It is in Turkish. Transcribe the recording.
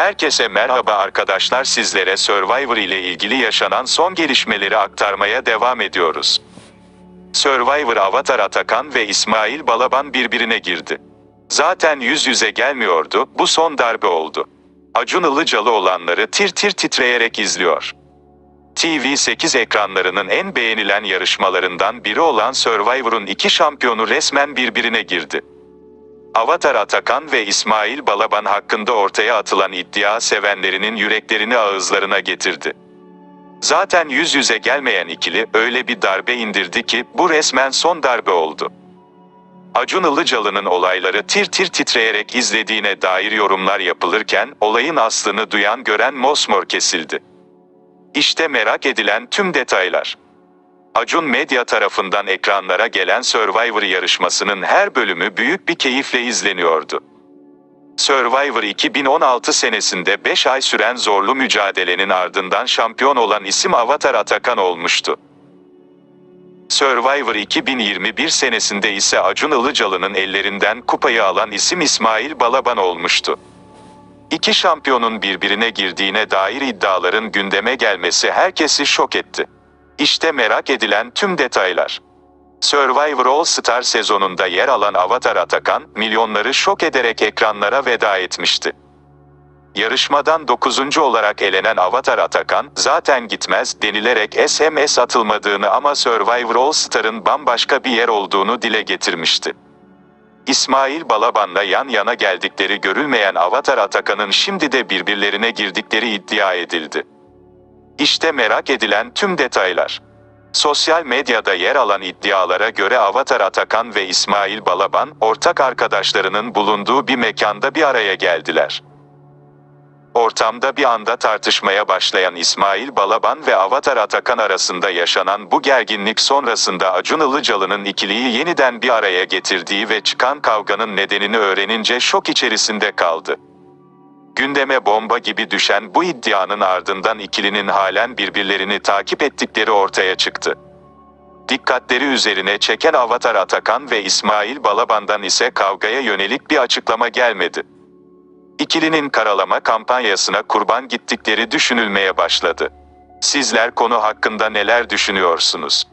Herkese merhaba arkadaşlar sizlere Survivor ile ilgili yaşanan son gelişmeleri aktarmaya devam ediyoruz. Survivor Avatar Atakan ve İsmail Balaban birbirine girdi. Zaten yüz yüze gelmiyordu, bu son darbe oldu. Acun Ilıcalı olanları tir tir titreyerek izliyor. TV8 ekranlarının en beğenilen yarışmalarından biri olan Survivor'un iki şampiyonu resmen birbirine girdi. Avatar Atakan ve İsmail Balaban hakkında ortaya atılan iddia sevenlerinin yüreklerini ağızlarına getirdi. Zaten yüz yüze gelmeyen ikili öyle bir darbe indirdi ki bu resmen son darbe oldu. Acun Ilıcalı'nın olayları tir tir titreyerek izlediğine dair yorumlar yapılırken olayın aslını duyan gören mosmor kesildi. İşte merak edilen tüm detaylar. Acun Medya tarafından ekranlara gelen Survivor yarışmasının her bölümü büyük bir keyifle izleniyordu. Survivor 2016 senesinde 5 ay süren zorlu mücadelenin ardından şampiyon olan isim Avatar Atakan olmuştu. Survivor 2021 senesinde ise Acun Ilıcalı'nın ellerinden kupayı alan isim İsmail Balaban olmuştu. İki şampiyonun birbirine girdiğine dair iddiaların gündeme gelmesi herkesi şok etti. İşte merak edilen tüm detaylar. Survivor All Star sezonunda yer alan Avatar Atakan, milyonları şok ederek ekranlara veda etmişti. Yarışmadan 9. olarak elenen Avatar Atakan, zaten gitmez denilerek SMS atılmadığını ama Survivor All Star'ın bambaşka bir yer olduğunu dile getirmişti. İsmail Balaban'la yan yana geldikleri görülmeyen Avatar Atakan'ın şimdi de birbirlerine girdikleri iddia edildi. İşte merak edilen tüm detaylar. Sosyal medyada yer alan iddialara göre Avatar Atakan ve İsmail Balaban, ortak arkadaşlarının bulunduğu bir mekanda bir araya geldiler. Ortamda bir anda tartışmaya başlayan İsmail Balaban ve Avatar Atakan arasında yaşanan bu gerginlik sonrasında Acun Ilıcalı'nın ikiliyi yeniden bir araya getirdiği ve çıkan kavganın nedenini öğrenince şok içerisinde kaldı. Gündeme bomba gibi düşen bu iddianın ardından ikilinin halen birbirlerini takip ettikleri ortaya çıktı. Dikkatleri üzerine çeken Avatar Atakan ve İsmail Balaban'dan ise kavgaya yönelik bir açıklama gelmedi. İkilinin karalama kampanyasına kurban gittikleri düşünülmeye başladı. Sizler konu hakkında neler düşünüyorsunuz?